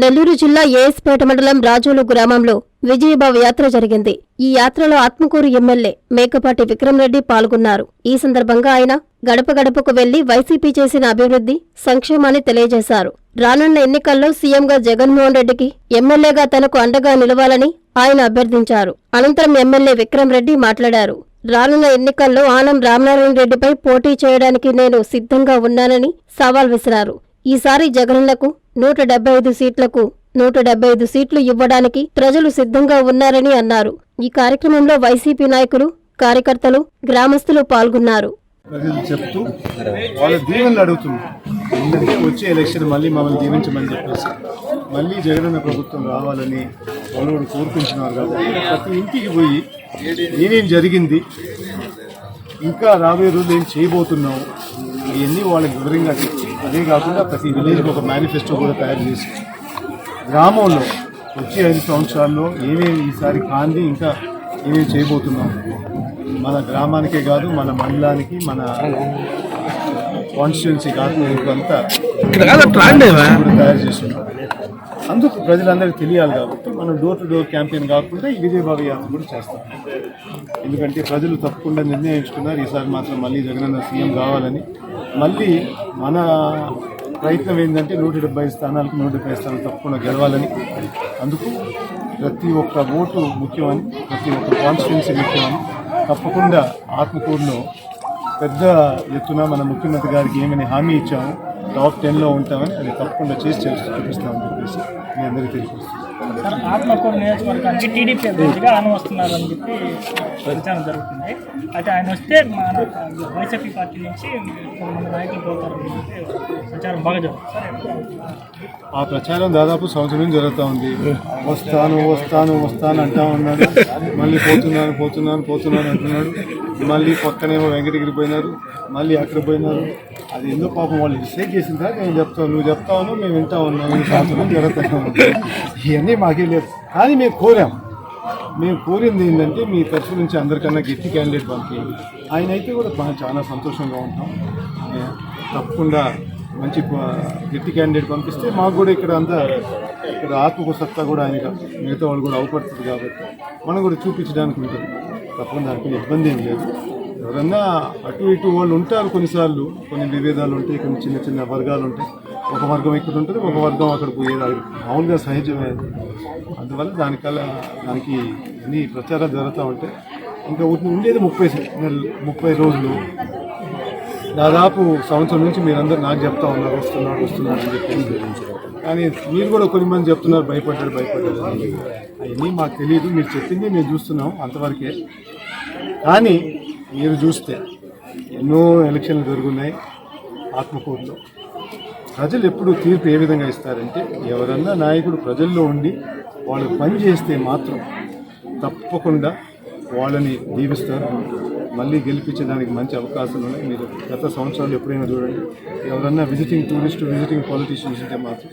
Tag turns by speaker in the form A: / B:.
A: నెల్లూరు జిల్లా ఏఎస్పేట మండలం రాజోలు గ్రామంలో విజయబాబు యాత్ర జరిగింది. ఈ యాత్రలో ఆత్మకూరు ఎమ్మెల్యే మేకపాటి విక్రమరెడ్డి పాల్గొన్నారు. ఈ సందర్భంగా ఆయన గడప గడపకు వెళ్ళి వైసీపీ చేసిన అభివృద్ధి సంక్షేమాన్ని తెలియజేశారు. రానున్న ఎన్నికల్లో సీఎంగా జగన్మోహన్ రెడ్డికి ఎమ్మెల్యేగా తనకు అండగా నిలవాలని ఆయన అభ్యర్థించారు. అనంతరం ఎమ్మెల్యే విక్రమరెడ్డి మాట్లాడారు. రానున్న ఎన్నికల్లో ఆనం రామనారాయణ రెడ్డిపై పోటీ చేయడానికి నేను సిద్ధంగా ఉన్నానని సవాల్ విసిరారు. ఈసారి జగన్లకు నూట డెబ్బై ఐదు సీట్లకు నూట డెబ్బై ఐదు సీట్లు ఇవ్వడానికి ప్రజలు సిద్ధంగా ఉన్నారని అన్నారు. ఈ కార్యక్రమంలో వైసీపీ నాయకులు కార్యకర్తలు గ్రామస్తులు పాల్గొన్నారు.
B: చెప్తూ వాళ్ళ దీవెనలు అడుగుతున్నారు. ఎందుకంటే వచ్చే ఎలక్షన్ మళ్ళీ మమ్మల్ని దీవించమని చెప్పేసి మళ్ళీ జగనన్న ప్రభుత్వం రావాలని వాళ్ళు కోరుకుంటున్నారు కాబట్టి ప్రతి ఇంటికి పోయి ఏమేం జరిగింది ఇంకా రాబోయే రోజులు ఏం చేయబోతున్నాం ఇవన్నీ వాళ్ళకి వివరంగా చెప్పి అదే కాకుండా ప్రతి విలేజ్కి ఒక మేనిఫెస్టో కూడా తయారు చేసి గ్రామంలో వచ్చే ఐదు సంవత్సరాల్లో ఏమేమి ఈసారి కాంది ఇంకా ఏమేమి చేయబోతున్నాం? మన గ్రామానికే కాదు మన మండలానికి మన కాన్స్టిట్యున్సీ కాదు అంతా కూడా తయారు చేస్తున్నాం. అందుకు ప్రజలందరికీ తెలియాలి కాబట్టి మనం డోర్ టు డోర్ క్యాంపెయిన్ కాకుండా ఈ విజయబాబు యాత్ర కూడా చేస్తాం. ఎందుకంటే ప్రజలు తప్పకుండా నిర్ణయించుకున్నారు ఈసారి మాత్రం మళ్ళీ జగనన్న సీఎం కావాలని మళ్ళీ మన ప్రయత్నం ఏంటంటే నూట డెబ్బై స్థానాలకు నూట డెబ్బై స్థానాలు తప్పకుండా గెలవాలని అందుకు ప్రతి ఒక్క ఓటు ముఖ్యమని ప్రతి ఒక్క కాన్స్టిట్యున్సీ ముఖ్యమని తప్పకుండా ఆత్మకూరులో పెద్ద ఎత్తున మన ముఖ్యమంత్రి గారికి ఏమని హామీ ఇచ్చాము టాప్ టెన్లో ఉంటామని అది తప్పకుండా చేసి చేసి చూపిస్తామని చెప్పేసి మీ అందరికీ తెలియజేస్తున్నాను
C: ఆత్మకూరు నియోజకవర్గానికి టీడీపీ అభ్యర్థిగా ఆయన వస్తున్నారని చెప్పి ప్రచారం జరుగుతుంది. అయితే ఆయన వస్తే మన వైసీపీ పార్టీ నుంచి కొంతమంది నాయకులు పోతారని చెప్పి ప్రచారం బాగా జరుగుతుంది.
B: ఆ ప్రచారం దాదాపు సంవత్సరం నుంచి జరుగుతూ ఉంది. వస్తాను వస్తాను వస్తాను అంటా ఉన్నాడు. మళ్ళీ పోతున్నాను పోతున్నాను పోతున్నాను అంటున్నాడు. మళ్ళీ పక్కనేమో వెంకటగిరి పోయినారు. మళ్ళీ అక్కడ పోయినారు. అది ఎందుకు పాపం వాళ్ళు డిసైడ్ చేసిన తర్వాత నేను చెప్తాను నువ్వు చెప్తావు మేము వింటా ఉన్నాం. ఈ సంవత్సరం ఇవన్నీ మాకేం లేదు. కానీ మేము కోరాం. మేము కోరింది ఏంటంటే మీ తరఫు నుంచి అందరికన్నా గట్టి క్యాండిడేట్ పంపించండి ఆయన అయితే కూడా మనం చాలా సంతోషంగా ఉంటాం. తప్పకుండా మంచి ప- గట్టి క్యాండిడేట్ పంపిస్తే మాకు కూడా ఇక్కడ అంతా ఇక్కడ ఆత్మకు సత్తా కూడా ఆయన మిగతా వాళ్ళు కూడా అవపడుతుంది కాబట్టి మనం కూడా చూపించడానికి ఉంటుంది. తప్పకుండా దానికి ఇబ్బంది ఏం లేదు. ఎవరన్నా అటు ఇటు వాళ్ళు ఉంటారు కొన్నిసార్లు. కొన్ని విభేదాలు ఉంటాయి కొన్ని చిన్న చిన్న వర్గాలు ఉంటాయి. ఒక వర్గం ఇక్కడ ఉంటుంది ఒక వర్గం అక్కడ పోయేది. మామూలుగా సహజమే. అందువల్ల దానికల్లా దానికి అన్ని ప్రచారాలు జరుగుతూ ఉంటే ఇంకా ఉండేది ముప్పై నెలలు ముప్పై రోజులు. దాదాపు సంవత్సరం నుంచి మీరందరూ నాకు చెప్తా ఉన్నారు వస్తున్నారు వస్తున్నారు అని చెప్పి కానీ మీరు కూడా కొన్ని మంది చెప్తున్నారు భయపడ్డాడు భయపడ్డాడు అవన్నీ మాకు తెలియదు. మీరు చెప్పింది మేము చూస్తున్నాం అంతవరకే. కానీ మీరు చూస్తే ఎన్నో ఎలక్షన్లు జరుగున్నాయి ఆత్మకూరులో. ప్రజలు ఎప్పుడు తీర్పు ఏ విధంగా ఇస్తారంటే ఎవరన్నా నాయకుడు ప్రజల్లో ఉండి వాళ్ళు పని చేస్తే మాత్రం తప్పకుండా వాళ్ళని దీవిస్తారు. మళ్ళీ గెలిపించడానికి మంచి అవకాశాలు ఉన్నాయి. మీరు గత సంవత్సరాలు ఎప్పుడైనా చూడండి ఎవరన్నా విజిటింగ్ టూరిస్ట్ విజిటింగ్ పాలిటీషియన్స్ ఉంటే మాత్రం